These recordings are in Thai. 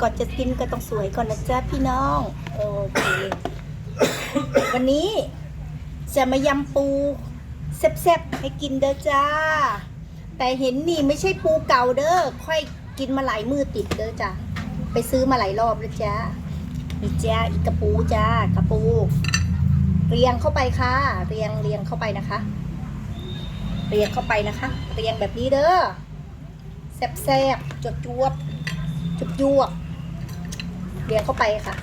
ก่อนจะกินก็ต้องสวยก่อนนะจ๊ะพี่น้องโอเควันนี้จะมายำปูแซ่บๆให้กินเด้อจ้า แต่เห็นนี่ไม่ใช่ปูเก่าเด้อค่อยกินมาหลายมือติดเด้อจ้าไปซื้อมาหลายรอบแล้วจ้านี่จ้าอีกกระปูจ้ากระปู เรียงเข้าไปค่ะ เรียงเรียงเข้าไปนะคะ เรียงเข้าไปนะคะ เรียงแบบนี้เด้อแซ่บๆจวบจวบ จุบจวเรียงเข้าไปค่ะ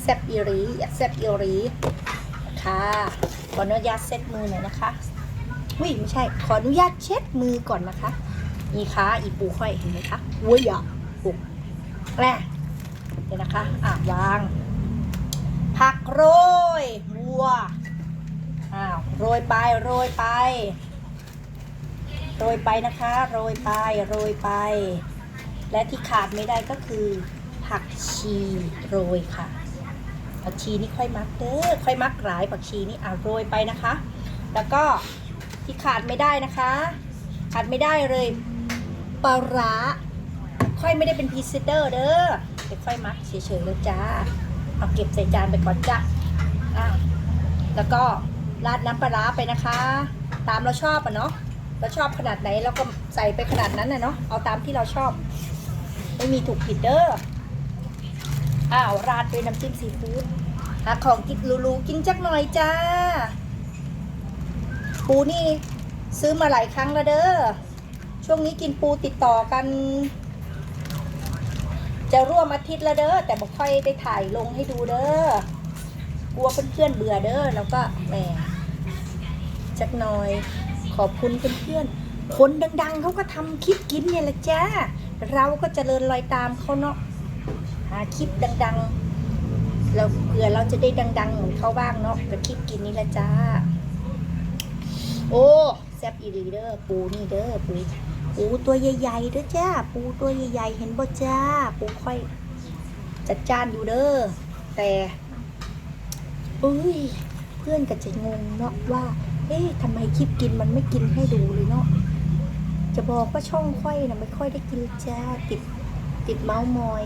แซบอีรีแซบอีรีค่ะขออนุญาตเซ็ตมือหน่อยนะคะอุ้ยไม่ใช่ ขออนุญาตเช็ดมือก่อนนะคะ นี่ค่ะ อีปูค่อยเห็นไหมคะอุ้ยอะปุกแร่เดี๋ยวนะคะ อะวาง ผักโรยวัว อ้าว โรยไป โรยไป โรยไปนะคะ โรยไป โรยไป และที่ขาดไม่ได้ก็คือ ผักชีโรยค่ะ ผักชีนี่ค่อยมักเด้อค่อยมักหลายผักชีนี่อ่าโรยไปนะคะ แล้วก็ที่ขาดไม่ได้นะคะ ขาดไม่ได้เลยปลาร้าค่อยไม่ได้เป็นพรีเซนเตอร์เด้อเดี๋ยวค่อยมักเฉยๆแล้วจ้าเอาเก็บใส่จานไปก่อนจ้ะอะแล้วก็ราดน้ำปลาร้าไปนะคะ ตามเราชอบอะเนาะเราชอบขนาดไหนเราก็ใส่ไปขนาดนั้นนะเนาะเอาตามที่เราชอบ ไม่มีถูกผิดเด้ออ้าวราดด้วยน้ำจิ้มซีฟู้ดหาของกินรูๆกินจักหน่อยจ้า ปูนี่ซื้อมาหลายครั้งแล้วเด้อ ช่วงนี้กินปูติดต่อกัน จะร่วมอาทิตย์ละเด้อ แต่บ่ค่อยได้ถ่ายลงให้ดูเด้อกลัวเพื่อนๆเบื่อเด้อ แล้วก็แหมจักหน่อย ขอบคุณเพื่อนๆคนดัง ๆเขาก็ทำคลิปกินเนี่ยแหละจ้า เราก็จเจริญรอยตามเขาเนาะหาคลิปดังๆ เราเผื่อเราจะได้ดังๆเหมือนเขาบ้างเนาะกับคลิปกินนี่ละจ้า โอ้แซบอีหลีเด้อปูนี่เด้อปูปูตัวใหญ่ๆเด้อจ้า ปูตัวใหญ่ๆเห็นบ่จ้า ปูค่อย จัดจานอยู่เด้อแต่เอ้ยเพื่อนก็จะงงเนาะว่า เอ๊ะทำไมคลิปกินมันไม่กินให้ดูเลยเนาะ จะบอกว่าช่องค่อยนะไม่ค่อยได้กินจ้าติดติดเมาส์มอย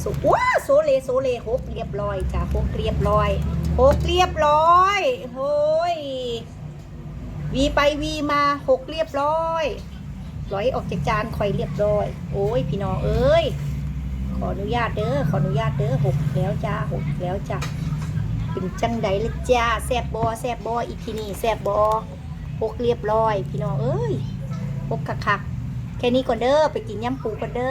โซว้าโซเลโซเลหกเรียบร้อยจ้าหกเรียบร้อยหกเรียบร้อยโอ้ยวีไปวีมาหกเรียบร้อยร้อยออกจากจานคอยเรียบร้อย โอ้ยพี่น้องเอ้ยขออนุญาตเด้อขออนุญาตเด้อหกแล้วจ้าหกแล้วจ้าเป็นจังใดละจ้าแซบบอแซบบออีพีนี่แซบบอหกเรียบร้อย พี่น้องเอ้ย หกคักๆแค่นี้ก่อนเด้อไปกินยำปูก่อนเด้อ